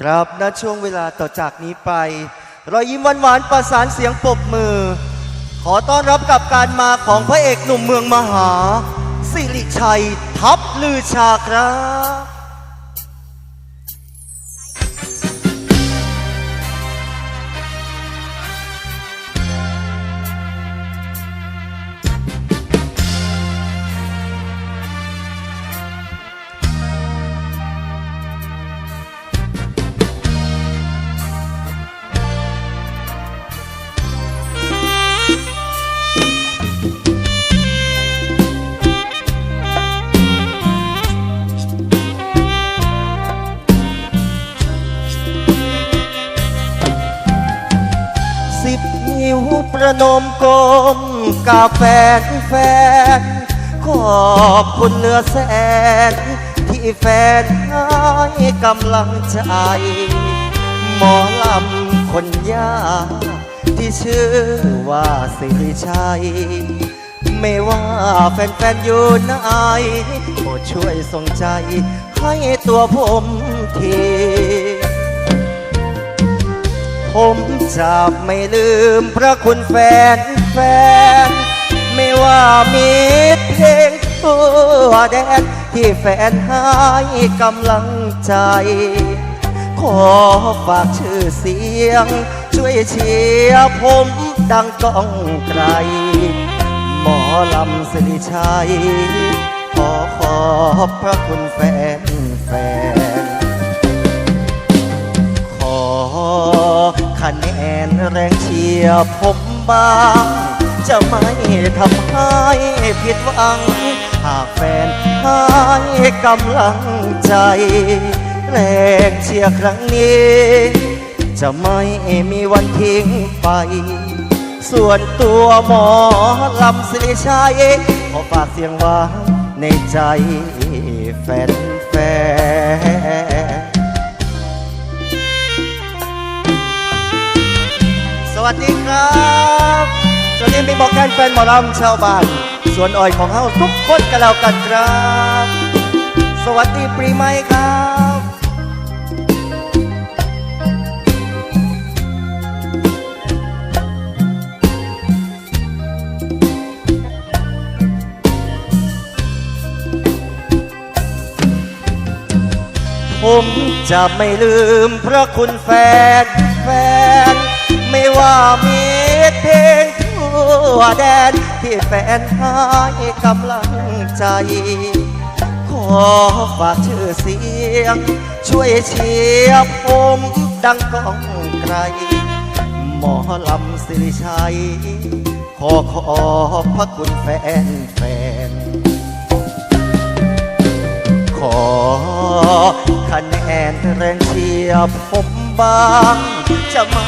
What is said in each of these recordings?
ครับณช่วงเวลาต่อจากนี้ไป รอยยิ้มหวานๆประสานเสียงปรบมือ ขอต้อนรับกับการมาของพระเอกหนุ่มเมืองมหา สิริชัยทับลือชาครับ สิบนิ้วประนมกลมกาแฟนแฟน ขอบคุณเหลือแสน ที่แฟนให้กำลังใจ หมอลำคนยากที่ชื่อว่าสิริชัย ไม่ว่าแฟนๆอยู่ไหนโปรดช่วยส่งใจให้ตัวผมที ผมจะไม่ลืมพระคุณแฟนแฟน ไม่ว่ามีเพลงทั่วแดนที่แฟนให้กำลังใจ ขอฝากชื่อเสียง ช่วยเชียร์ผมดังก้องไกล หมอลำสิริชัย ขอขอบพระคุณแฟนแฟน ยร์ผมบ้าง จะไม่ทำให้ผิดหวัง หากแฟนให้กำลังใจแรงเชียร์ครั้งนี้ จะไม่มีวันทิ้งไป ส่วนตัวหมอลำสิริชัยขอฝากเสียงหวานในใจแฟนแฟน วัสดีครับ สวัสดีมีบอกแทนแฟนหมอลำชาวบ้านสวนอ้อยของเฮาทุกคนกันแล้วกันครับ สวัสดีปีใหม่ครับผมจะไม่ลืมพระคุณแฟนแฟน ว่ามีเพลงทั่วแดน ที่แฟนให้กำลังใจ ขอฝากชื่อเสียง ช่วยเชียร์ผมดังก้องไกล หมอลำสิริชัย ขอขอบพระคุณแฟนแฟน ขอคะแนนแรงเชียร์ผม บาง จะไม่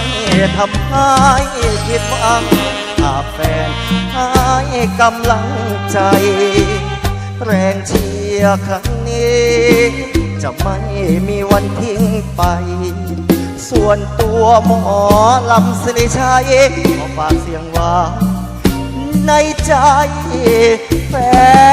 ทำให้ผิดหวังหากแฟนให้กำลังใจ แรงเชียร์ครั้งนี้ จะไม่มีวันทิ้งไป ส่วนตัวหมอลำสิริชัยขอฝากเสียงหวานในใจแฟน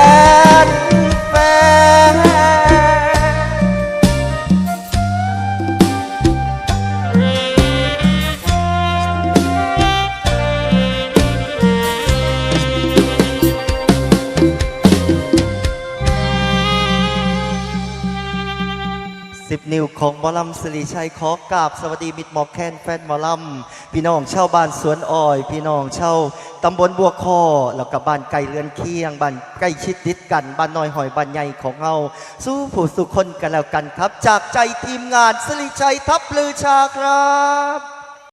สิบนิ้วของหมอลำสิริชัยขอกราบสวัสดีมิตรหมอแคนแฟนหมอลำพี่น้องเช่าบ้านสวนอ้อย พี่น้องเช่าตำบลบัวคอแล้วกับบ้านไก่เรือนเคียงบ้านใกล้ชิดติดกันบ้านน้อยหอยบ้านใหญ่ของเฮาสู้ผู้สุขคนกันแล้วกันครับ จากใจทีมงานสิริชัยทับลือชาครับ